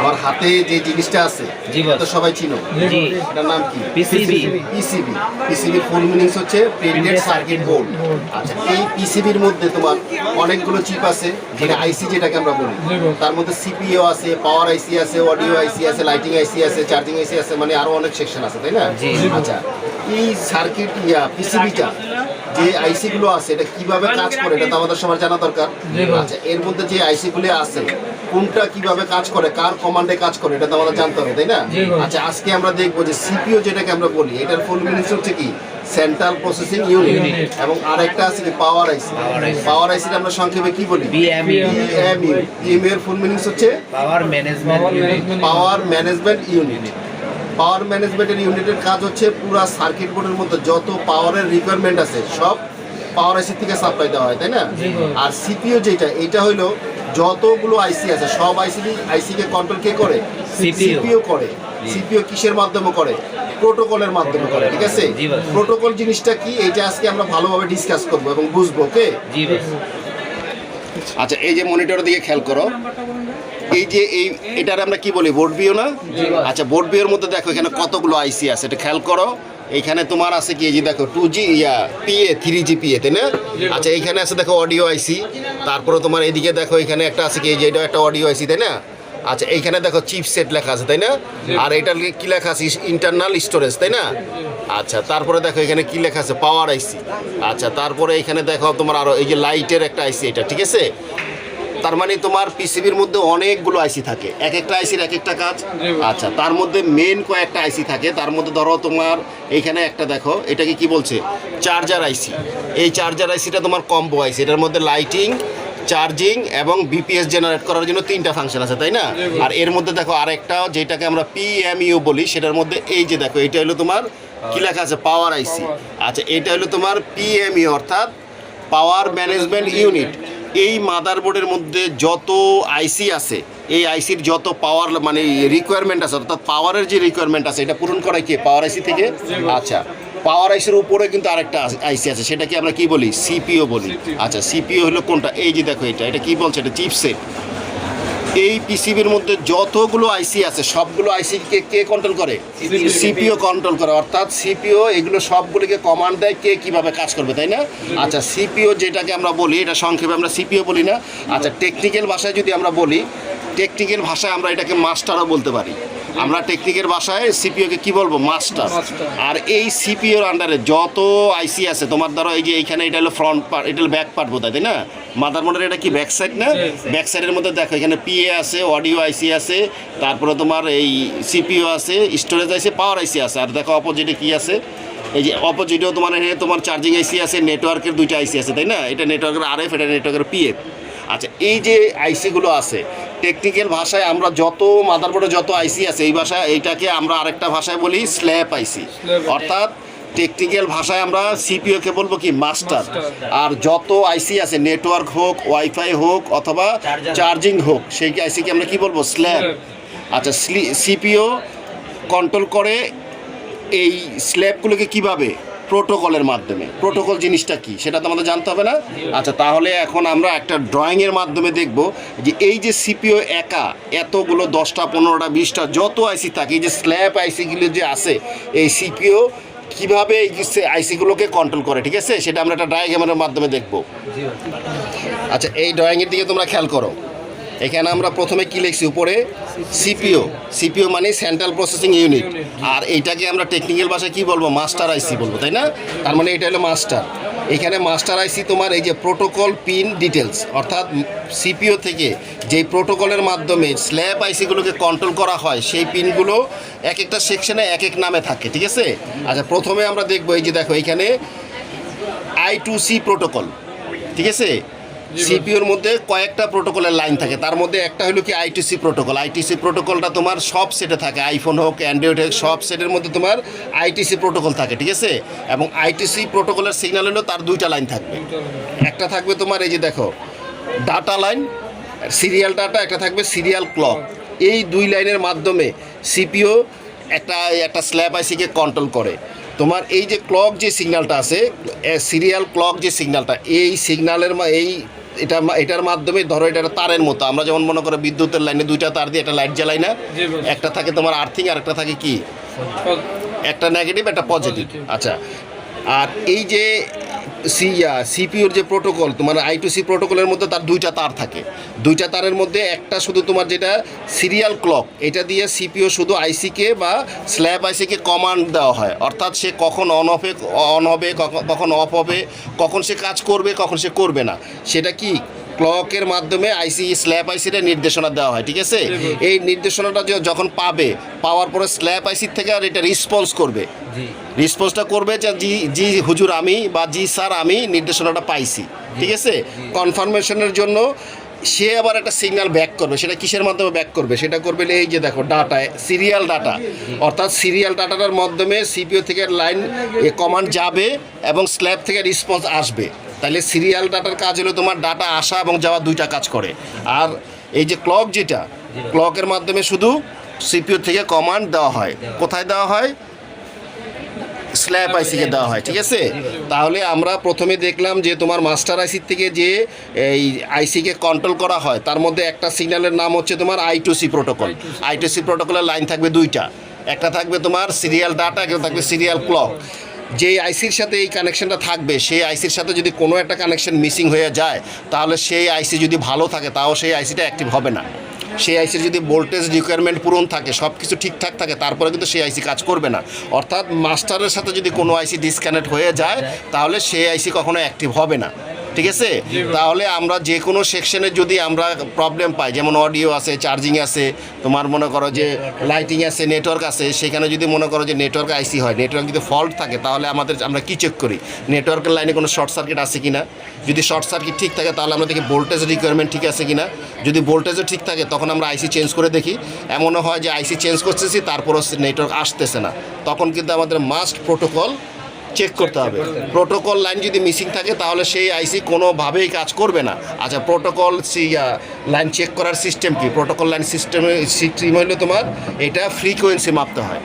আমার হাতে যে জিনিসটা আছে। তো সবাই চিনো। এটার নাম কি? পিসিবি পিসিবি পিসিবির ফুল মিনিংস হচ্ছে প্রিন্টেড সার্কিট বোর্ড আচ্ছা এই পিসিবির মধ্যে তোমার অনেকগুলো চিপ আছে যেটা আইসি যেটাকে আমরা বলি। তার মধ্যে সিপিও আছে পাওয়ার আইসি আছে অডিও আইসি আছে লাইটিং আইসি আছে চার্জিং আইসি আছে মানে আরও অনেক সেকশন আছে তাই না? জি। আচ্ছা এই সার্কিট ইয়া পিসিবিটা যে আইসি গুলো আছে এটা কীভাবে কাজ করে এটা তো আমাদের সবার জানা দরকার। আচ্ছা এর মধ্যে যে আইসি গুলো আছে কোনটা কীভাবে কাজ করে কার কমান্ডে কাজ করে এটা তো আমাদের জানতে হবে তাই না? আচ্ছা আজকে আমরা দেখব যে সিপিও যেটাকে আমরা বলি এটার ফুল মিনিংস হচ্ছে কি? সেন্ট্রাল প্রসেসিং ইউনিট এবং আরেকটা আছে পাওয়ার আইসি পাওয়ার আইসি আমরা সংক্ষেপে কি বলি? BMU পিএমইউ পিএমইউ এর ফুল মিনিংস হচ্ছে power management unit power management unit power ম্যানেজমেন্টের ইউনিটের কাজ হচ্ছে পুরো সার্কিট বোর্ডের মধ্যে যত পাওয়ারের রিকোয়ারমেন্ট আছে সব পাওয়ার আইসি থেকে সাপ্লাই দেওয়া হয় তাই না? আর সিপিইউ যেটা এটা হলো যতগুলো আইসি আছে সব আইসি আইসি কে কন্ট্রোল কে করে? সিপিইউ করে। সিপিইউ কিসের মাধ্যমে করে? প্রোটোকলের মাধ্যমে করে ঠিক আছে? প্রোটোকল জিনিসটা কি? এটা আজকে আমরা ভালোভাবে ডিসকাস করব এবং বুঝব ওকে জি আচ্ছা এই যে মনিটরের দিকে খেয়াল করো। এই যে এই, এটার আমরা কি বলি, বোর্ড ভিউ না? আচ্ছা বোর্ড ভিউর মধ্যে দেখো, এখানে কতগুলো আইসি আছে, এটা খেয়াল করো। এখানে তোমার আছে কি, এই যে দেখো টু জি ইয়া পিএ থ্রি জি পিএ তাই না? আচ্ছা এইখানে আছে দেখো অডিও আইসি তারপরে তোমার এদিকে দেখো, এখানে একটা আছে কি, এই যে এটা একটা অডিও আইসি তাই না? আচ্ছা এইখানে দেখো চিপ সেট লেখা আছে, তাই না? আর এটা কি লেখা আছে ইন্টারনাল স্টোরেজ তাই না? আচ্ছা তারপরে দেখো, এখানে কি লেখা আছে পাওয়ার আইসি আচ্ছা তারপরে এখানে দেখো, তোমার আরও, এই যে লাইটের একটা আইসি এটা, ঠিক আছে? তার মানে তোমার পিসিবির মধ্যে অনেকগুলো আইসি থাকে। এক একটা আইসির এক একটা কাজ। আচ্ছা তার মধ্যে মেন কয়েকটা আইসি থাকে। তার মধ্যে ধরো তোমার এইখানে একটা দেখো, এটাকে কি বলছে? চার্জার আইসি এই চার্জার আইসিটা তোমার কম্বো আইসি এটার মধ্যে লাইটিং চার্জিং এবং বিপিএস জেনারেট করার জন্য তিনটা ফাংশন আছে, তাই না? আর এর মধ্যে দেখো আরেকটা, যেটাকে আমরা পিএমইউ বলি, সেটার মধ্যে এই যে দেখো, এটা হলো তোমার, কি লেখা আছে? পাওয়ার আইসি আচ্ছা এটা হলো তোমার পিএমইউ অর্থাৎ পাওয়ার ম্যানেজমেন্ট ইউনিট এই মাদারবোর্ডের মধ্যে যত আইসি আছে, এই আইসির যত পাওয়ার মানে রিকোয়ারমেন্ট আছে, অর্থাৎ পাওয়ারের যে রিকোয়ারমেন্ট আছে, এটা পূরণ করায় কি? পাওয়ার আইসি থেকে? আচ্ছা পাওয়ার আইসির উপরে কিন্তু আরেকটা আইসি আছে, সেটাকে আমরা কি বলি? সিপিও বলি। আচ্ছা সিপিও হলো কোনটা? এই যে দেখো এটা এটা কি বলছে? এটা চিপসেট এই পিসিবির মধ্যে যতগুলো আইসি আছে সবগুলো আইসি কে কে কন্ট্রোল করে? সিপিও কন্ট্রোল করে। অর্থাৎ সিপিও এগুলো সবগুলিকে কমান্ড দেয় কে কীভাবে কাজ করবে তাই না? আচ্ছা সিপিও যেটাকে আমরা বলি এটা সংক্ষেপে আমরা সিপিও বলি না। আচ্ছা টেকনিক্যাল ভাষায় যদি আমরা বলি টেকনিক্যাল ভাষায় আমরা এটাকে মাস্টারও বলতে পারি। আমরা টেকনিক্যাল ভাষায় সিপিওকে কি বলব? মাস্টার আর এই সিপিওর আন্ডারে যত আইসি আছে তোমার ধরো এই যে এইখানে এটা হলো ফ্রন্ট পার্ট এটা হলো ব্যাক পার্ট বোধ তাই না? মাদার মোডের এটা কি ব্যাক সাইড না ব্যাক সাইডের মধ্যে দেখো এখানে পিএ আছে অডিও আইসি আছে তারপরে তোমার এই সিপিও আছে স্টোরেজ আইসি পাওয়ার আইসি আছে আর দেখো অপোজিটে কি আছে? এই যে অপোজিটেও তোমার এখানে তোমার চার্জিং আইসি আছে নেটওয়ার্কের দুইটা আইসি আছে তাই না? এটা নেটওয়ার্কের আরএফ এটা নেটওয়ার্কের পিএফ আচ্ছা এই যে আইসিগুলো আছে টেকনিক্যাল ভাষায় আমরা যত মাদারবোর্ডে যত আইসি আছে এই ভাষায় এইটাকে আমরা আরেকটা ভাষায় বলি স্ল্যাব আইসি অর্থাৎ টেকনিক্যাল ভাষায় আমরা সিপিওকে বলব কি মাস্টার আর যত আইসি আছে নেটওয়ার্ক হোক ওয়াইফাই হোক অথবা চার্জিং হোক সেই আইসিকে আমরা কি বলব স্ল্যাব আচ্ছা সিপিও কন্ট্রোল করে এই স্ল্যাবগুলোকে কীভাবে প্রোটোকলের মাধ্যমে। প্রোটোকল জিনিসটা কি? সেটা তো আমাদের জানতে হবে না? আচ্ছা তাহলে এখন আমরা একটা ড্রয়িংয়ের মাধ্যমে দেখব যে এই যে সিপিও একা, এতগুলো দশটা, পনেরোটা, বিশটা, যত আইসি থাকে, এই যে স্ল্যাব আইসিগুলো যে আছে, এই সিপিও কীভাবে এই আইসিগুলোকে কন্ট্রোল করে, ঠিক আছে? সেটা আমরা একটা ডায়াগ্রামের মাধ্যমে দেখব। আচ্ছা এই ড্রয়িংয়ের দিকে তোমরা খেয়াল করো। এখানে আমরা প্রথমে কি লিখছি? উপরে সিপিও। সিপিও মানে সেন্ট্রাল প্রসেসিং ইউনিট আর এইটাকে আমরা টেকনিক্যাল ভাষায় কি বলব? মাস্টার আইসি বলব, তাই না? তার মানে এটা হলো মাস্টার এখানে মাস্টার আইসি তোমার এই যে প্রোটোকল পিন ডিটেলস অর্থাৎ সিপিও থেকে যেই প্রোটোকলের মাধ্যমে স্ল্যাব আইসিগুলোকে কন্ট্রোল করা হয়, সেই পিনগুলো এক একটা সেকশনে এক এক নামে থাকে, ঠিক আছে? আচ্ছা প্রথমে আমরা দেখব এই যে দেখো, এখানে আই টু সি প্রোটোকল ঠিক আছে? সিপিওর মধ্যে কয়েকটা প্রোটোকলের লাইন থাকে। তার মধ্যে একটা হলো কি আইটিসি প্রোটোকল আইটিসি প্রোটোকলটা তোমার সব সেটে থাকে। আইফোন হোক অ্যান্ড্রয়েড হোক সব সেটের মধ্যে তোমার আইটিসি প্রোটোকল থাকে ঠিক আছে? এবং আইটিসি প্রোটোকলের সিগন্যাল হলো তার দুইটা লাইন থাকবে। একটা থাকবে তোমার এই যে দেখো ডাটা লাইন সিরিয়াল ডাটা একটা থাকবে সিরিয়াল ক্লক এই দুই লাইনের মাধ্যমে সিপিও একটা একটা স্ল্যাব আইসিকে কন্ট্রোল করে। তোমার এই যে ক্লক যে সিগনালটা আছে সিরিয়াল ক্লক যে সিগনালটা এই সিগনালের এই এটা এটার মাধ্যমে ধরো এটা একটা তারের মতো। আমরা যেমন মনে করো বিদ্যুতের লাইনে দুইটা তার দিয়ে একটা লাইট জ্বালাই না একটা থাকে তোমার আর্থিং আর একটা থাকে কি? একটা নেগেটিভ একটা পজিটিভ আচ্ছা। আর এই যে সি সিপিউর যে প্রোটোকল, তোমার আই টু সি প্রোটোকলের মধ্যে তার দুইটা তার থাকে। দুইটা তারের মধ্যে একটা শুধু তোমার যেটা সিরিয়াল ক্লক, এটা দিয়ে সিপিও শুধু আইসিকে বা স্ল্যাব আইসিকে কমান্ড দেওয়া হয়। অর্থাৎ সে কখন অন অফে অন হবে কখন- কখন অফ হবে, কখন সে কাজ করবে, কখন সে করবে না। সেটা কি? ক্লকের মাধ্যমে আইসি স্ল্যাব আইসিটা নির্দেশনা দেওয়া হয় ঠিক আছে? এই নির্দেশনাটা যখন পাবে পাওয়ার পরে স্ল্যাব আইসির থেকে আর এটা রেসপন্স করবে। রিসপন্সটা করবে যে জি জি হুজুর আমি বা জি স্যার আমি নির্দেশনাটা পাইছি ঠিক আছে? কনফার্মেশনের জন্য সে আবার একটা সিগন্যাল ব্যাক করবে সেটা কিসের মাধ্যমে ব্যাক করবে? সেটা করবে এই যে দেখো ডাটা সিরিয়াল ডাটা অর্থাৎ সিরিয়াল ডাটাটার মাধ্যমে সিপিও থেকে লাইন কমান্ড যাবে এবং স্ল্যাব থেকে রেসপন্স আসবে। তাহলে সিরিয়াল ডাটার কাজ হলো তোমার ডাটা আসা এবং যাওয়া দুইটা কাজ করে। আর এই যে ক্লক যেটা ক্লকের মাধ্যমে শুধু সিপিউ থেকে কমান্ড দেওয়া হয়। কোথায় দেওয়া হয়? স্ল্যাব আইসিকে দেওয়া হয়, ঠিক আছে? তাহলে আমরা প্রথমে দেখলাম যে তোমার মাস্টার আইসির থেকে যে এই আইসিকে কন্ট্রোল করা হয়, তার মধ্যে একটা সিগন্যালের নাম হচ্ছে তোমার I two C protocol I two C প্রোটোকলের লাইন থাকবে দুইটা। একটা থাকবে তোমার সিরিয়াল ডাটা একটা থাকবে সিরিয়াল ক্লক যে আইসির সাথে এই কানেকশনটা থাকবে, সেই আইসির সাথে যদি কোনো একটা কানেকশন মিসিং হয়ে যায়, তাহলে সেই আইসি যদি ভালো থাকে, তাও সেই আইসিটা অ্যাক্টিভ হবে না। সেই আইসির যদি ভোল্টেজ রিকোয়ারমেন্ট পূরণ থাকে সব কিছু ঠিকঠাক থাকে, তারপরে কিন্তু সেই আইসি কাজ করবে না। অর্থাৎ মাস্টারের সাথে যদি কোনো আইসি ডিসকানেক্ট হয়ে যায়, তাহলে সেই আইসি কখনো অ্যাক্টিভ হবে না। ঠিক আছে? তাহলে আমরা যে কোনো সেকশনে যদি আমরা প্রবলেম পাই, যেমন অডিও আছে চার্জিং আছে, তোমার মনে করো যে লাইটিং আছে নেটওয়ার্ক আছে, সেখানে যদি মনে করো যে নেটওয়ার্ক আইসি হয় নেটওয়ার্ক যদি ফল্ট থাকে, তাহলে আমাদের আমরা কি চেক করি? নেটওয়ার্কের লাইনে কোনো শর্ট সার্কিট আছে কি না যদি শর্ট সার্কিট ঠিক থাকে, তাহলে আমরা দেখি ভোল্টেজ রিকোয়ারমেন্ট ঠিক আছে কি না যদি ভোল্টেজও ঠিক থাকে, তখন আমরা আইসি চেঞ্জ করে দেখি। এমনও হয় যে আইসি চেঞ্জ করতেছি, তারপরও নেটওয়ার্ক আসতেছে না। তখন কিন্তু আমাদের মাস্ট প্রোটোকল চেক করতে হবে। প্রোটোকল লাইন যদি মিসিং থাকে, তাহলে সেই আইসি কোনোভাবেই কাজ করবে না। আচ্ছা প্রোটোকল সি লাইন চেক করার সিস্টেম কি? প্রোটোকল লাইন সিস্টেমে সিস্টেম হলো তোমার এটা ফ্রিকোয়েন্সি মাপতে হয়।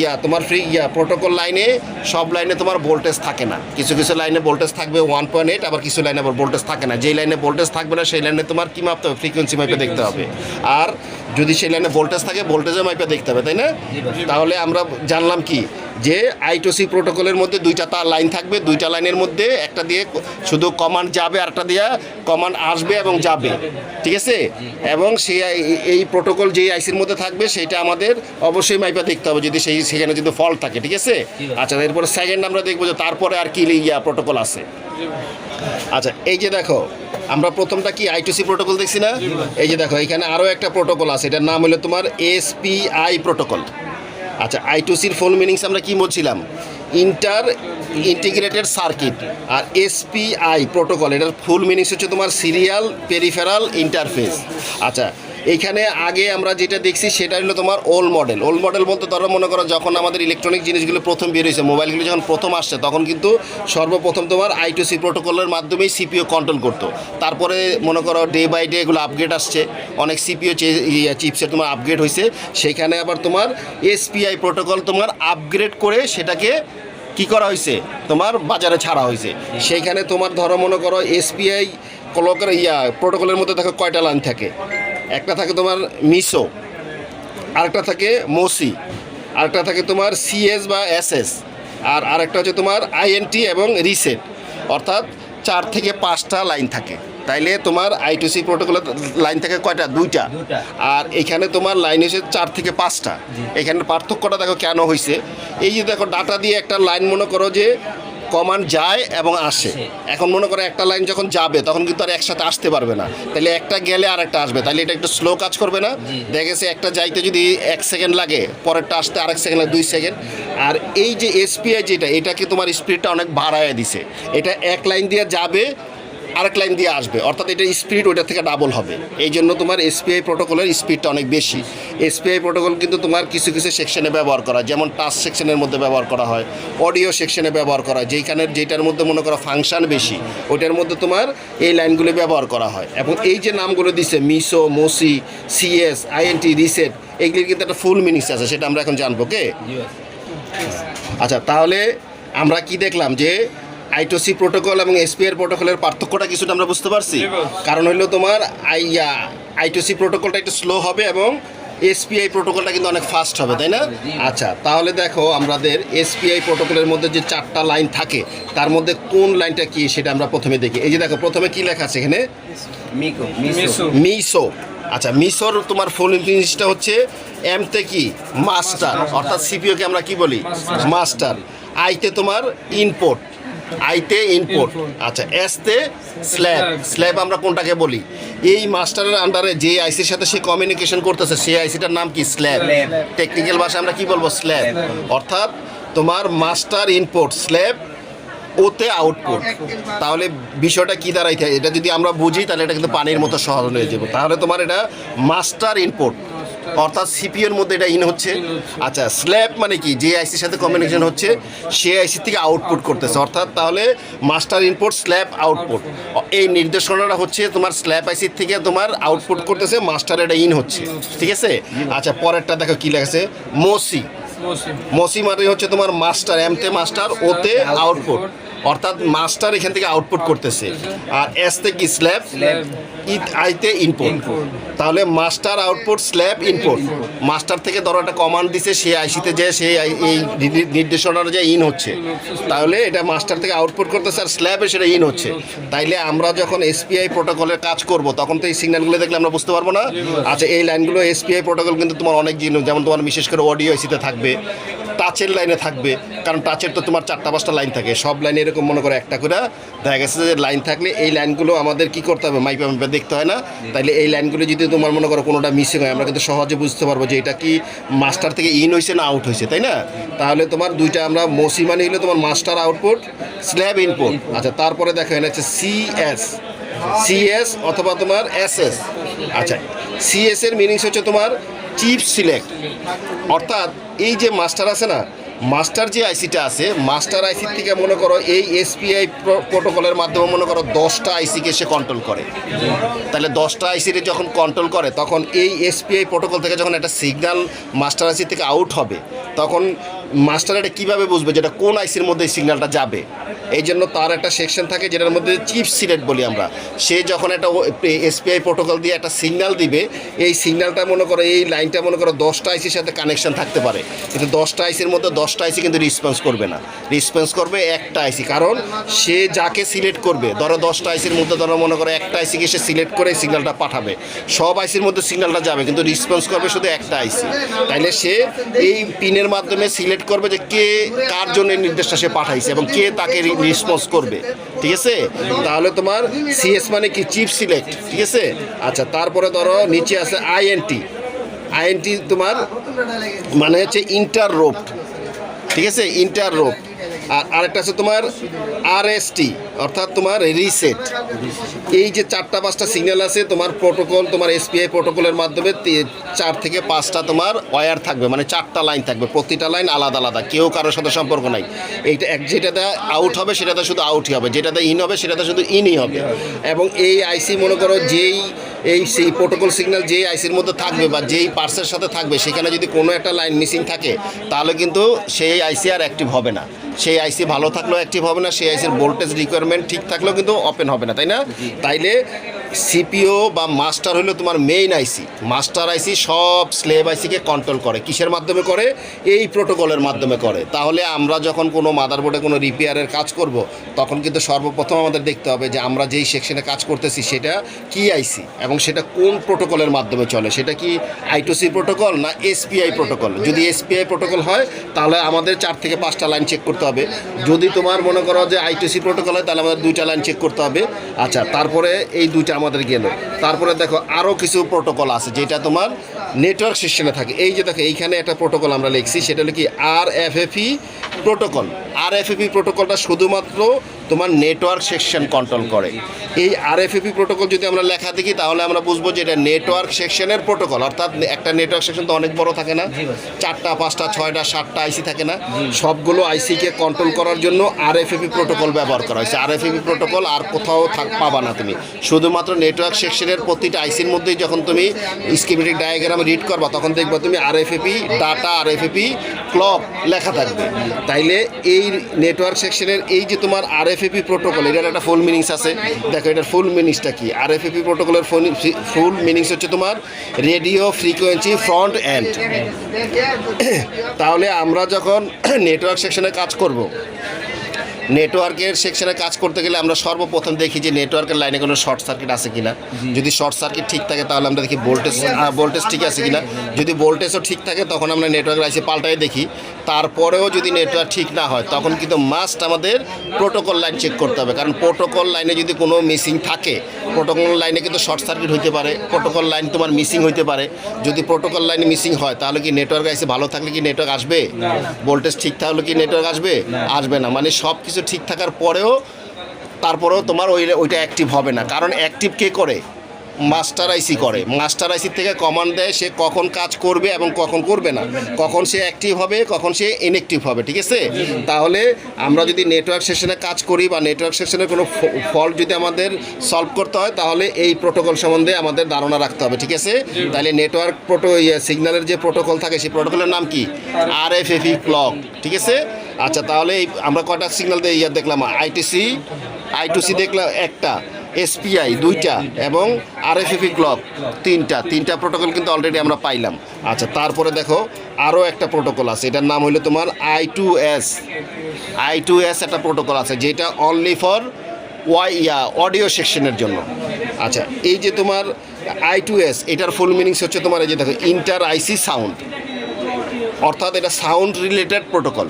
ইয়া, তোমার ফ্রি ইয়া প্রোটোকল লাইনে সব লাইনে তোমার ভোল্টেজ থাকে না। কিছু কিছু লাইনে ভোল্টেজ থাকবে ওয়ান পয়েন্ট এইট আবার কিছু লাইনে আবার ভোল্টেজ থাকে না। যেই লাইনে ভোল্টেজ থাকবে না, সেই লাইনে তোমার কী মাপতে হবে? ফ্রিকোয়েন্সি মাপে দেখতে হবে। আর যদি সেই লাইনে ভোল্টেজ থাকে ভোল্টেজের মাপে দেখতে হবে, তাই না? তাহলে আমরা জানলাম কি? যে আইটোসি প্রোটোকলের মধ্যে দুইটা তার লাইন থাকবে। দুইটা লাইনের মধ্যে একটা দিয়ে শুধু কমান্ড যাবে আর একটা দিয়ে কমান্ড আসবে এবং যাবে। ঠিক আছে? এবং সেই, এই প্রোটোকল যেই আইসির মধ্যে থাকবে, সেইটা আমাদের অবশ্যই মাইপা দেখতে হবে যদি সেই সেখানে যদি ফল্ট থাকে ঠিক আছে? আচ্ছা এরপরে সেকেন্ড আমরা দেখব যে তারপরে আর কি ইয়া প্রোটোকল আছে। আচ্ছা এই যে দেখো আমরা প্রথমটা কি আইটুসি প্রোটোকল দেখছি না? এই যে দেখো এখানে আরও একটা প্রোটোকল আছে এটার নাম হলো তোমার এসপিআই প্রোটোকল আচ্ছা আইটুসির ফুল মিনিংস আমরা কি বলছিলাম? ইন্টার ইন্টিগ্রেটেড সার্কিট আর এসপিআই প্রোটোকল এটার ফুল মিনিংস হচ্ছে তোমার সিরিয়াল পেরিফেরাল ইন্টারফেস আচ্ছা এইখানে আগে আমরা যেটা দেখছি সেটা হলো তোমার ওল্ড মডেল ওল্ড মডেল বলতে ধরো মনে করো যখন আমাদের ইলেকট্রনিক জিনিসগুলো প্রথম বের হয়েছে মোবাইলগুলো যখন প্রথম আসছে, তখন কিন্তু সর্বপ্রথম তোমার আই টু সি প্রোটোকলের মাধ্যমেই সিপিও কন্ট্রোল করতো। তারপরে মনে করো ডে বাই ডে এগুলো আপগ্রেড আসছে, অনেক সিপিও চিপসের তোমার আপগ্রেড হয়েছে। সেইখানে আবার তোমার এসপিআই প্রোটোকল তোমার আপগ্রেড করে সেটাকে কি করা হয়েছে? তোমার বাজারে ছাড়া হয়েছে। সেইখানে তোমার ধরো মনে করো এসপিআই ক্লকের ইয়া প্রোটোকলের মধ্যে দেখো কয়টা লাইন থাকে। একটা থাকে তোমার মিসো আরেকটা থাকে মোসি আরেকটা থাকে তোমার সিএস বা এসএস আর আরেকটা হচ্ছে তোমার আইএনটি এবং রিসেট। অর্থাৎ চার থেকে পাঁচটা লাইন থাকে। তাইলে তোমার আইটিসি প্রোটোকলের লাইন থাকে কয়টা? দুইটা। দুইটা। আর এখানে তোমার লাইন হয়েছে চার থেকে পাঁচটা। এখানে পার্থক্যটা দেখো কেন হয়েছে এই যে দেখো ডাটা দিয়ে একটা লাইন মনে করো যে কমান্ড যায় এবং আসে। এখন মনে করো একটা লাইন যখন যাবে তখন কিন্তু আর একসাথে আসতে পারবে না। তাহলে একটা গেলে আর একটা আসবে। তাহলে এটা একটু স্লো কাজ করবে না। দেখে দেখা গেছে একটা যাইতে যদি এক সেকেন্ড লাগে পরেরটা আসতে আরেক সেকেন্ড লাগে দুই সেকেন্ড আর এই যে এসপিআই যেটা এটাকে তোমার স্পিডটা অনেক বাড়ায় দিছে। এটা এক লাইন দিয়ে যাবে আরেক লাইন দিয়ে আসবে। অর্থাৎ এটা স্পিড ওইটা থেকে ডাবল হবে। এই জন্য তোমার এসপিআই প্রোটোকলের স্পিডটা অনেক বেশি। এসপিআই প্রোটোকল কিন্তু তোমার কিছু কিছু সেকশনে ব্যবহার করা। যেমন টাচ সেকশনের মধ্যে ব্যবহার করা হয় অডিও সেকশনে ব্যবহার করা হয় যেইখানের যেটার মধ্যে মনে করো ফাংশান বেশি ওইটার মধ্যে তোমার এই লাইনগুলো ব্যবহার করা হয়। এবং এই যে নামগুলো দিছে MISO MOSI CS INT reset এগুলির কিন্তু একটা ফুল মিনিংস আছে সেটা আমরা এখন জানব কে আচ্ছা তাহলে আমরা কি দেখলাম যে আইটোসি প্রোটোকল এবং এসপিআই প্রোটোকলের পার্থক্যটা কিছুটা আমরা বুঝতে পারছি। কারণ হলো তোমার আইয়া আইটোসি প্রোটোকলটা একটু স্লো হবে এবং এসপিআই প্রোটোকলটা কিন্তু অনেক ফাস্ট হবে তাই না? আচ্ছা তাহলে দেখো আমাদের এসপিআই প্রোটোকলের মধ্যে যে চারটা লাইন থাকে তার মধ্যে কোন লাইনটা কি সেটা আমরা প্রথমে দেখি। এই যে দেখো প্রথমে কি লেখা আছে এখানে? MISO MISO. আচ্ছা মিসোর তোমার ফুল জিনিসটা হচ্ছে এমতে কি? মাস্টার অর্থাৎ সিপিওকে আমরা কি বলি? মাস্টার আইতে তোমার ইনপুট আইতে ইনপুট আচ্ছা এসতে স্ল্যাব স্ল্যাব আমরা কোনটাকে বলি? এই মাস্টারের আন্ডারে যে আইসির সাথে সে কমিউনিকেশন করতেছে সেই আইসিটার নাম কি? স্ল্যাব টেকনিক্যাল ভাষা আমরা কি বলব? স্ল্যাব অর্থাৎ তোমার মাস্টার ইনপুট স্ল্যাব ওতে আউটপুট তাহলে বিষয়টা কি দাঁড়াইতে এটা যদি আমরা বুঝি তাহলে এটা কিন্তু পানির মতো সহজ হয়ে যাবে। তাহলে তোমার এটা মাস্টার ইনপুট অর্থাৎ সিপিএর মধ্যে এটা ইন হচ্ছে। আচ্ছা স্ল্যাব মানে কি? যে আইসির সাথে কমিউনিকেশন হচ্ছে সে আইসি থেকে আউটপুট করতেছে। অর্থাৎ তাহলে মাস্টার ইনপুট স্ল্যাব আউটপুট এই নির্দেশনাটা হচ্ছে তোমার স্ল্যাব আইসির থেকে তোমার আউটপুট করতেছে মাস্টার এটা ইন হচ্ছে। ঠিক আছে? আচ্ছা পরেরটা দেখো কি লেগেছে মোসি মসি মানে হচ্ছে তোমার মাস্টার এমতে মাস্টার ওতে আউটপুট অর্থাৎ মাস্টার এখান থেকে আউটপুট করতেছে। আর এসতে কি স্ল্যাব ইট আইতে ইনপুট তাহলে master output slave input master থেকে ধরো একটা কমান্ড দিছে সে আইসিতে যে সে এই নির্দে- নির্দেশনার যে ইন হচ্ছে। তাহলে এটা মাস্টার থেকে আউটপুট করতেছে আর স্ল্যাবে সেটা ইন হচ্ছে। তাইলে আমরা যখন এসপিআই প্রোটোকলের কাজ করব তখন তো এই সিগন্যালগুলো দেখলে আমরা বুঝতে পারব না। আচ্ছা এই লাইনগুলো এসপিআই প্রোটোকল কিন্তু তোমার অনেক জিনিস যেমন তোমার বিশেষ করে অডিও আইসিতে থাকবে। টাচের লাইনে থাকবে, কারণ টাচের তো তোমার চারটা, পাঁচটা লাইন থাকে। সব লাইনে এরকম মনে করো একটা করে দেখা গেছে যে লাইন থাকলে এই লাইনগুলো আমাদের কি করতে হবে? মাইপা মাইপা দেখতে হয় না? তাইলে এই লাইনগুলো যদি তোমার মনে করো কোনোটা মিসিং হয়, আমরা কিন্তু সহজে বুঝতে পারব যে এটা কি মাস্টার থেকে ইন হয়েছে না আউট হয়েছে তাই না? তাহলে তোমার দুইটা আমরা মসি মানে হলো তোমার মাস্টার আউটপুট স্ল্যাব ইনপুট আচ্ছা তারপরে দেখো এখানে হচ্ছে সিএস সিএস অথবা তোমার এসএস আচ্ছা সিএস এর মিনিংস হচ্ছে তোমার চিপ সিলেক্ট। অর্থাৎ এই যে মাস্টার আছে না, মাস্টার যে আইসিটা আছে, মাস্টার আইসির থেকে মনে করো এই এসপিআই প্রোটোকলের মাধ্যমে মনে করো দশটা আইসিকে সে কন্ট্রোল করে। তাহলে দশটা আইসিটি যখন কন্ট্রোল করে, তখন এই এসপিআই প্রোটোকল থেকে যখন একটা সিগন্যাল মাস্টার আইসি থেকে আউট হবে, তখন মাস্টার এটা কীভাবে বুঝবে? যেটা কোন আইসির মধ্যে সিগন্যালটা যাবে? এই জন্য তার একটা সেকশন থাকে যেটার মধ্যে চিপ সিলেক্ট বলি আমরা। সে যখন একটা এসপিআই প্রোটোকল দিয়ে একটা সিগন্যাল দিবে, এই সিগন্যালটা মনে করো, এই লাইনটা মনে করো দশটা আইসির সাথে কানেকশন থাকতে পারে। কিন্তু দশটা আইসির মধ্যে দশটা আইসি কিন্তু রেসপন্স করবে না। রেসপন্স করবে একটা আইসি কারণ সে যাকে সিলেক্ট করবে, ধরো দশটা আইসির মধ্যে ধরো মনে করো একটা আইসিকে সে সিলেক্ট করে সিগন্যালটা পাঠাবে। সব আইসির মধ্যে সিগন্যালটা যাবে, কিন্তু রেসপন্স করবে শুধু একটা আইসি তাইলে সে এই পিনের মাধ্যমে সিলেক্ট করবে যে কে কার জন্য নির্দেশটা সে পাঠাইছে এবং কে তাকে রেসপন্স করবে, ঠিক আছে? তাহলে তোমার সিএস মানে কি? চিপ সিলেক্ট ঠিক আছে? আচ্ছা তারপরে ধরো নিচে আছে আইএনটি আইএনটি তোমার মানে হচ্ছে ইন্টার রোপ ঠিক আছে? ইন্টার রোপ আর আরেকটা আছে তোমার আরএসটি অর্থাৎ তোমার রিসেট এই যে চারটা, পাঁচটা সিগন্যাল আছে, তোমার প্রোটোকল তোমার এসপিআই প্রোটোকলের মাধ্যমে চার থেকে পাঁচটা তোমার ওয়্যার থাকবে মানে চারটা লাইন থাকবে, প্রতিটা লাইন আলাদা আলাদা, কেউ কারোর সাথে সম্পর্ক নাই। এইটা এক যেটাতে আউট হবে, সেটাতে শুধু আউটই হবে, যেটাতে ইন হবে, সেটাতে শুধু ইনই হবে। এবং এই আইসি মনে করো যেই, এই সেই প্রোটোকল সিগন্যাল যেই আইসির মধ্যে থাকবে বা যেই পার্সের সাথে থাকবে, সেখানে যদি কোনো একটা লাইন মিসিং থাকে, তাহলে কিন্তু সেই আইসি আর অ্যাক্টিভ হবে না। সেই আইসি ভালো থাকলেও অ্যাক্টিভ হবে না সেই আইসির ভোল্টেজ রিকোয়ারমেন্ট ঠিক থাকলেও কিন্তু ওপেন হবে না তাই না? তাইলে সিপিও বা মাস্টার হলো তোমার মেইন আইসি মাস্টার আইসি সব স্লেভ আইসিকে কন্ট্রোল করে। কিসের মাধ্যমে করে? এই প্রোটোকলের মাধ্যমে করে। তাহলে আমরা যখন কোনো মাদারবোর্ডে কোনো রিপেয়ারের কাজ করব, তখন কিন্তু সর্বপ্রথম আমাদের দেখতে হবে যে আমরা যেই সেকশনে কাজ করতেছি, সেটা কি আইসি এবং সেটা কোন প্রোটোকলের মাধ্যমে চলে? সেটা কি আইটোসি প্রোটোকল না এসপিআই প্রোটোকল যদি এসপিআই প্রোটোকল হয়, তাহলে আমাদের চার থেকে পাঁচটা লাইন চেক করতে হবে। যদি তোমার মনে করো যে আইটিসি প্রোটোকল হয়, তাহলে আমাদের দুইটা লাইন চেক করতে হবে। আচ্ছা তারপরে এই দুইটা আমাদের গেল। তারপরে দেখো আরও কিছু প্রোটোকল আছে, যেটা তোমার নেটওয়ার্ক সিস্টেমে থাকে। এই যে দেখো, এইখানে একটা প্রোটোকল আমরা লিখছি, সেটা হলো কি আর এফএফি প্রোটোকল আর এফএফি প্রোটোকলটা শুধুমাত্র তোমার নেটওয়ার্ক সেকশন কন্ট্রোল করে। এই আর এফ এফি প্রোটোকল যদি আমরা লেখা দেখি তাহলে আমরা বুঝব যে এটা নেটওয়ার্ক সেকশনের প্রোটোকল অর্থাৎ একটা নেটওয়ার্ক সেকশন তো অনেক বড় থাকে না। চারটা পাঁচটা ছয়টা সাতটা আইসি থাকে না। সবগুলো আইসিকে কন্ট্রোল করার জন্য আর এফ এপি প্রোটোকল ব্যবহার করা হয়েছে। আর এফ এপি প্রোটোকল আর কোথাও থাক পাবা না তুমি। শুধুমাত্র নেটওয়ার্ক সেকশনের প্রতিটা আইসির মধ্যেই যখন তুমি স্কিমেটিক ডায়াগ্রাম রিড করবা তখন দেখবা তুমি R F AP data R F AP clock লেখা থাকবে। তাইলে এই নেটওয়ার্ক সেকশনের এই যে তোমার আরএফএপি প্রোটোকল এটার একটা ফুল মিনিংস আছে দেখো এটার ফুল মিনিংসটা কি আরএফএপি প্রোটোকলের ফুল মিনিংস হচ্ছে তোমার রেডিও ফ্রিকোয়েন্সি ফ্রন্ট অ্যান্ড তাহলে আমরা যখন নেটওয়ার্ক সেকশনে কাজ করব নেটওয়ার্কের সেকশনে কাজ করতে গেলে আমরা সর্বপ্রথম দেখি যে নেটওয়ার্কের লাইনে কোনো শর্ট সার্কিট আছে কিনা। যদি শর্ট সার্কিট ঠিক থাকে তাহলে আমরা দেখি ভোল্টেজ ভোল্টেজ ঠিক আছে কিনা। যদি ভোল্টেজও ঠিক থাকে তখন আমরা নেটওয়ার্কের আইসি পাল্টাই দেখি। তারপরেও যদি নেটওয়ার্ক ঠিক না হয় তখন কিন্তু মাস্ট আমাদের প্রোটোকল লাইন চেক করতে হবে। কারণ প্রোটোকল লাইনে যদি কোনো মিসিং থাকে প্রোটোকল লাইনে কিন্তু শর্ট সার্কিট হইতে পারে। প্রোটোকল লাইন তোমার মিসিং হইতে পারে। যদি প্রোটোকল লাইনে মিসিং হয় তাহলে কি নেটওয়ার্ক আইসি ভালো থাকলে কি নেটওয়ার্ক আসবে? ভোল্টেজ ঠিক থাকলে কি নেটওয়ার্ক আসবে? আসবে না। মানে সব কিছু ঠিক থাকার পরেও তারপরেও তোমার ওই ওইটা অ্যাক্টিভ হবে না। কারণ অ্যাক্টিভ কে করে? মাস্টার আইসি করে। মাস্টার আইসি থেকে কমান্ড দেয় সে কখন কাজ করবে এবং কখন করবে না। কখন সে অ্যাক্টিভ হবে, কখন সে ইনঅ্যাক্টিভ হবে, ঠিক আছে? তাহলে আমরা যদি নেটওয়ার্ক সেশনে কাজ করি বা নেটওয়ার্ক সেশনের কোনো ফল্ট যদি আমাদের সলভ করতে হয়, তাহলে এই প্রোটোকল সম্বন্ধে আমাদের ধারণা রাখতে হবে, ঠিক আছে? তাহলে নেটওয়ার্ক প্রোটো সিগন্যালের যে প্রোটোকল থাকে, সেই প্রোটোকলের নাম কি? আর এফ এফ ক্লক ঠিক আছে? আচ্ছা তাহলে আমরা কটা সিগন্যাল দিয়ে ইয়ে দেখলাম? আইটিসি আই টু সি দেখলাম একটা এসপিআই দুইটা এবং আরএফএফি ক্লক তিনটা। তিনটা প্রোটোকল কিন্তু অলরেডি আমরা পাইলাম। আচ্ছা তারপরে দেখো আরও একটা প্রোটোকল আছে। এটার নাম হলো তোমার I two S I two S একটা প্রোটোকল আছে, যেটা অনলি ফর ওয়াই, ইয়া অডিও সেকশনের জন্য। আচ্ছা এই যে তোমার আই টু এস এটার ফুল মিনিংস হচ্ছে তোমার এই যে দেখো ইন্টার আইসি সাউন্ড অর্থাৎ এটা সাউন্ড রিলেটেড প্রোটোকল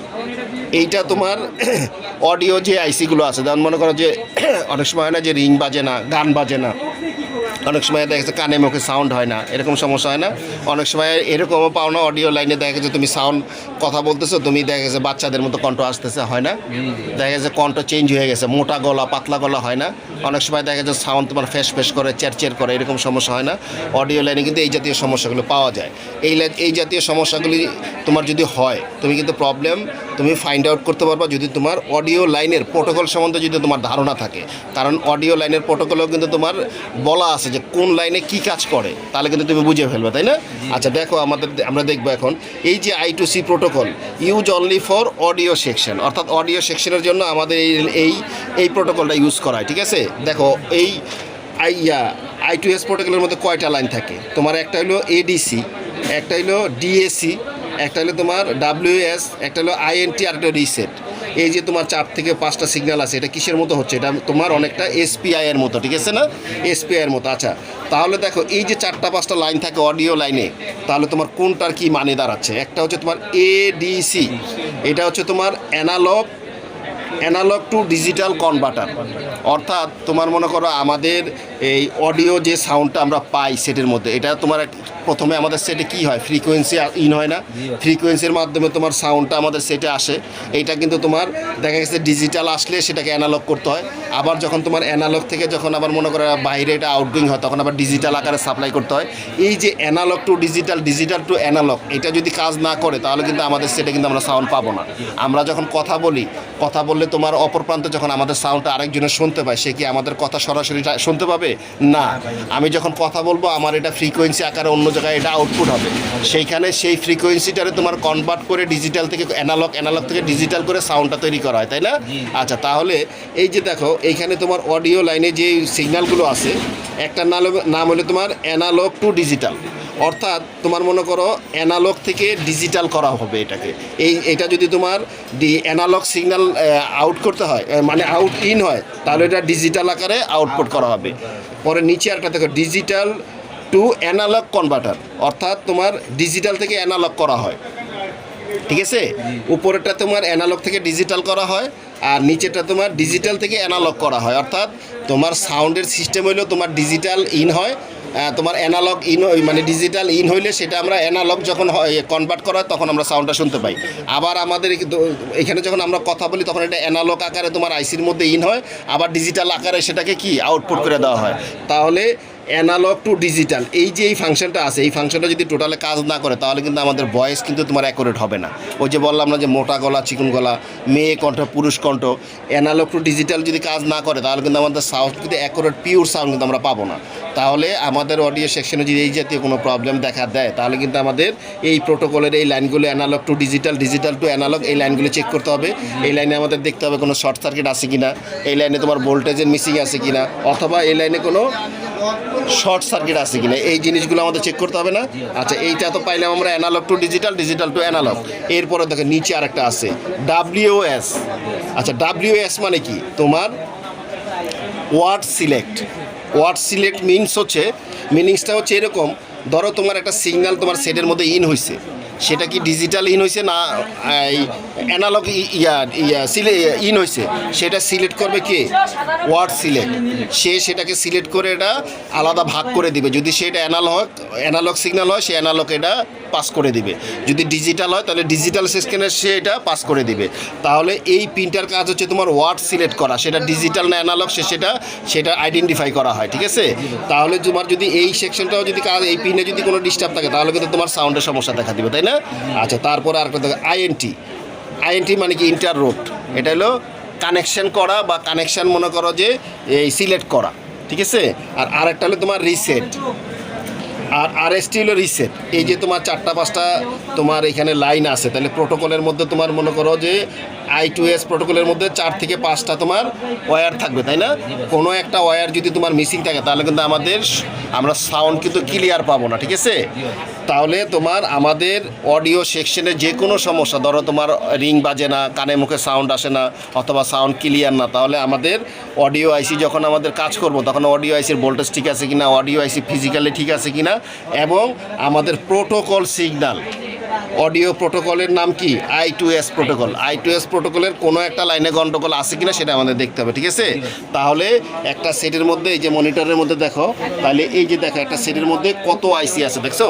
এইটা তোমার অডিও যে আইসিগুলো আছে, যেমন মনে করো যে অনেক সময় হয় না যে রিং বাজে না, গান বাজে না। অনেক সময় দেখা যাচ্ছে কানে মুখে সাউন্ড হয় না, এরকম সমস্যা হয় না। অনেক সময় এরকমও পাও না অডিও লাইনে দেখা যাচ্ছে তুমি সাউন্ড কথা বলতেছো, তুমি দেখা গেছে বাচ্চাদের মতো কণ্ঠ আসতেছে, হয় না? দেখা যাচ্ছে কণ্ঠ চেঞ্জ হয়ে গেছে, মোটা গলা, পাতলা গলা হয় না। অনেক সময় দেখা যাচ্ছে সাউন্ড তোমার ফেস ফেস করে চেরচের করে, এরকম সমস্যা হয় না। অডিও লাইনে কিন্তু এই জাতীয় সমস্যাগুলো পাওয়া যায়। এই এই জাতীয় সমস্যাগুলি তোমার যদি হয়, তুমি কিন্তু প্রবলেম তুমি ফাইন্ড আউট করতে পারবা যদি তোমার অডিও লাইনের প্রোটোকল সম্বন্ধে যদি তোমার ধারণা থাকে। কারণ অডিও লাইনের প্রোটোকলেও কিন্তু তোমার বলা আছে যে কোন লাইনে কি কাজ করে তাহলে কিন্তু তুমি বুঝে ফেলবে তাই না? আচ্ছা দেখো আমাদের আমরা দেখব এখন এই যে I two C protocol use only for audio section অর্থাৎ অডিও সেকশনের জন্য আমাদের এই এই এই প্রোটোকলটা ইউজ করা হয় ঠিক আছে? দেখো এই আইয়া আই টু এস প্রোটোকলের মধ্যে কয়টা লাইন থাকে? তোমার একটা হলো এডিসি একটা হলো ডিএসি একটা হলো তোমার ডাব্লিউএস একটা হলো আইএনটি আর একটা রিসেট এই যে তোমার চার থেকে পাঁচটা সিগন্যাল আছে, এটা কিসের মতো হচ্ছে? এটা তোমার অনেকটা এসপিআই এর মতো, ঠিক আছে না? এসপিআই এর মতো আচ্ছা। তাহলে দেখো, এই যে চারটা পাঁচটা লাইন থাকে অডিও লাইনে তাহলে তোমার কোনটার কি মানে দাঁড়াচ্ছে? একটা হচ্ছে তোমার এডিসি এটা হচ্ছে তোমার analogue analogue to digital converter অর্থাৎ তোমার মনে করো আমাদের এই অডিও যে সাউন্ডটা আমরা পাই সেটের মধ্যে, এটা তোমার প্রথমে আমাদের সেটে কি হয়? ফ্রিকোয়েন্সি ইন হয় না। ফ্রিকোয়েন্সির মাধ্যমে তোমার সাউন্ডটা আমাদের সেটে আসে। এইটা কিন্তু তোমার দেখা গেছে ডিজিটাল আসলে সেটাকে অ্যানালগ করতে হয়। আবার যখন তোমার অ্যানালগ থেকে যখন আবার মনে করো বাইরে এটা আউটগোয়িং হয়, তখন আবার ডিজিটাল আকারে সাপ্লাই করতে হয়। এই যে analogue to digital digital to analogue এটা যদি কাজ না করে, তাহলে কিন্তু আমাদের সেটে কিন্তু আমরা সাউন্ড পাবো না। আমরা যখন কথা বলি কথা বললে তোমার অপর প্রান্তে যখন আমাদের সাউন্ডটা আরেকজনের শুনতে পায় সে কি আমাদের কথা সরাসরি শুনতে পাবে? না। আমি যখন কথা বলব আমার এটা ফ্রিকোয়েন্সি আকারে অন্য জায়গায় এটা আউটপুট হবে। সেইখানে সেই ফ্রিকোয়েন্সিটারে তোমার কনভার্ট করে ডিজিটাল থেকে অ্যানালগ অ্যানালগ থেকে ডিজিটাল করে সাউন্ডটা তৈরি করা হয় তাই না? আচ্ছা তাহলে এই যে দেখো এইখানে তোমার অডিও লাইনে যে সিগন্যালগুলো আছে একটা নাম নাম হলো তোমার অ্যানালগ টু ডিজিটাল অর্থাৎ তোমার মনে করো অ্যানালগ থেকে ডিজিটাল করা হবে এটাকে। এই, এটা যদি তোমার ডি অ্যানালগ সিগন্যাল আউট করতে হয় মানে আউট ইন হয়, তাহলে এটা ডিজিটাল আকারে আউটপুট করা হবে। পরে নিচে একটা দেখো ডিজিটাল টু অ্যানালগ কনভার্টার অর্থাৎ তোমার ডিজিটাল থেকে অ্যানালগ করা হয়। ঠিক আছে? উপরেরটা তোমার অ্যানালগ থেকে ডিজিটাল করা হয়, আর নিচেরটা তোমার ডিজিটাল থেকে অ্যানালগ করা হয়। অর্থাৎ তোমার সাউন্ডের সিস্টেম হইল তোমার ডিজিটাল ইন হয় তোমার অ্যানালগ ইন মানে ডিজিটাল ইন হইলে সেটা আমরা অ্যানালগ যখন কনভার্ট করা তখন আমরা সাউন্ডটা শুনতে পাই। আবার আমাদের এখানে যখন আমরা কথা বলি, তখন এটা অ্যানালগ আকারে তোমার আইসির মধ্যে ইন হয়, আবার ডিজিটাল আকারে সেটাকে কি? আউটপুট করে দেওয়া হয়। তাহলে অ্যানালগ টু ডিজিটাল এই যে এই ফাংশনটা আছে, এই ফাংশনটা যদি টোটালে কাজ না করে, তাহলে কিন্তু আমাদের ভয়েস কিন্তু তোমার অ্যাকোরেট হবে না। ওই যে বললাম না যে মোটা গলা, চিকন গলা, মেয়ে কণ্ঠ, পুরুষ কণ্ঠ অ্যানালগ টু ডিজিটাল যদি কাজ না করে, তাহলে কিন্তু আমাদের সাউন্ড কিন্তু অ্যাকোরেট পিওর সাউন্ড কিন্তু আমরা পাবো না। তাহলে আমাদের অডিও সেকশনে যদি এই জাতীয় কোনো প্রবলেম দেখা দেয়, তাহলে কিন্তু আমাদের এই প্রোটোকলের এই লাইনগুলো analogue to digital digital to analogue এই লাইনগুলো চেক করতে হবে। এই লাইনে আমাদের দেখতে হবে কোনো শর্ট সার্কিট আছে কি না এই লাইনে তোমার ভোল্টেজের মিসিং আছে কি না অথবা এই লাইনে কোনো শর্ট সার্কিট আছে কিনা, এই জিনিসগুলো আমাদের চেক করতে হবে না। আচ্ছা এইটা তো পাইলাম আমরা analogue to digital digital to analogue এরপরে দেখো নিচে আরেকটা আছে ডাব্লিউএস আচ্ছা ডাব্লিউ এস মানে কি? তোমার word select word select means হচ্ছে মিনিংসটা হচ্ছে এরকম, ধরো তোমার একটা সিগন্যাল তোমার সেটের মধ্যে ইন হয়েছে সেটা কি ডিজিটাল ইন হয়েছে না, এই অ্যানালগ ইয়া ইয়া, সিলে ইন হয়েছে সেটা সিলেক্ট করবে কে? ওয়ার্ড সিলেক্ট সে সেটাকে সিলেক্ট করে এটা আলাদা ভাগ করে দিবে। যদি সেটা অ্যানালগ অ্যানালগ সিগন্যাল হয়, সে অ্যানালগ এটা পাস করে দিবে। যদি ডিজিটাল হয়, তাহলে ডিজিটাল সিস্টেমের সে এটা পাস করে দিবে। তাহলে এই পিনটার কাজ হচ্ছে তোমার ওয়ার্ড সিলেক্ট করা। সেটা ডিজিটাল না অ্যানালগ সে সেটা সেটা আইডেন্টিফাই করা হয়, ঠিক আছে? তাহলে তোমার যদি এই সেকশনটাও যদি কাজ এই পিনে যদি কোনো ডিস্টার্ব থাকে, তাহলে কিন্তু তোমার সাউন্ডের সমস্যা দেখা দিবে, তাই না? আচ্ছা তারপরে আরেকটা দেখো আইএনটি আইএনটি মানে কি? ইন্টার রোড এটা হলো কানেকশন করা বা কানেকশন মনে করো যে এই সিলেক্ট করা, ঠিক আছে? আর আরেকটা হলো তোমার রিসেট আর আরএসটি হলো রিসেট এই যে তোমার চারটা, পাঁচটা তোমার এখানে লাইন আছে, তাহলে প্রোটোকলের মধ্যে তোমার মনে করো যে আই টু এস প্রোটোকলের মধ্যে চার থেকে পাঁচটা তোমার ওয়্যার থাকবে, তাই না? কোনো একটা ওয়্যার যদি তোমার মিসিং থাকে, তাহলে কিন্তু আমাদের আমরা সাউন্ড কিন্তু ক্লিয়ার পাবো না, ঠিক আছে? তাহলে তোমার আমাদের অডিও সেকশনে যে কোনো সমস্যা, ধরো তোমার রিং বাজে না, কানে মুখে সাউন্ড আসে না, অথবা সাউন্ড ক্লিয়ার না, তাহলে আমাদের অডিও আইসি যখন আমাদের কাজ করব, তখন অডিও আইসির ভোল্টেজ ঠিক আছে কি না অডিও আইসি ফিজিক্যালি ঠিক আছে কি না এবং আমাদের প্রোটোকল সিগন্যাল অডিও প্রোটোকলের নাম কি? I two S protocol. I two S প্রোটোকলের কোনো একটা লাইনে গন্ডগোল আছে কিনা সেটা আমাদের দেখতে হবে, ঠিক আছে? তাহলে একটা সেটের মধ্যে, এই যে মনিটরের মধ্যে দেখো, তাহলে এই যে দেখো, একটা সেটের মধ্যে কত আইসি আছে, দেখছ?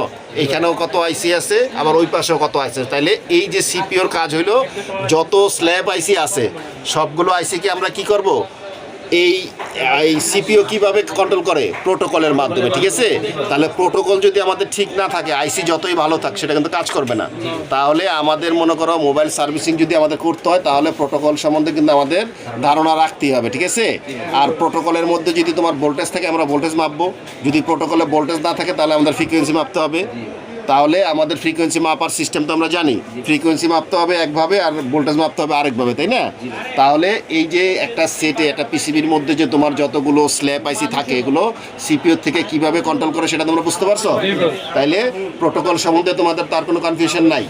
এইখানেও কত আইসি আছে, আবার ওই পাশেও কত আইসি আছে। তাহলে এই যে সিপিওর কাজ হইল, যত স্ল্যাব আইসি আছে, সবগুলো আইসি কি আমরা কি করব? এই এই সিপিও কীভাবে কন্ট্রোল করে? প্রোটোকলের মাধ্যমে, ঠিক আছে? তাহলে প্রোটোকল যদি আমাদের ঠিক না থাকে আইসি যতই ভালো থাক, সেটা কিন্তু কাজ করবে না। তাহলে আমাদের মনে করো মোবাইল সার্ভিসিং যদি আমাদের করতে হয়, তাহলে প্রোটোকল সম্বন্ধে কিন্তু আমাদের ধারণা রাখতেই হবে, ঠিক আছে? আর প্রোটোকলের মধ্যে যদি তোমার ভোল্টেজ থাকে, আমরা ভোল্টেজ মাপবো। যদি প্রোটোকলে ভোল্টেজ না থাকে, তাহলে আমাদের ফ্রিকোয়েন্সি মাপতে হবে। তাহলে আমাদের ফ্রিকোয়েন্সি মাপার সিস্টেম তো আমরা জানি। ফ্রিকোয়েন্সি মাপতে হবে একভাবে আর ভোল্টেজ মাপতে হবে আরেকভাবে তাই না? তাহলে এই যে একটা সেটে একটা পিসিবির মধ্যে যে তোমার যতগুলো স্ল্যাব আইসি থাকে এগুলো সিপিও থেকে কীভাবে কন্ট্রোল করে সেটা তোমরা বুঝতে পারছ? তাইলে প্রোটোকল সম্বন্ধে তোমাদের তার কোনো কনফিউশন নাই।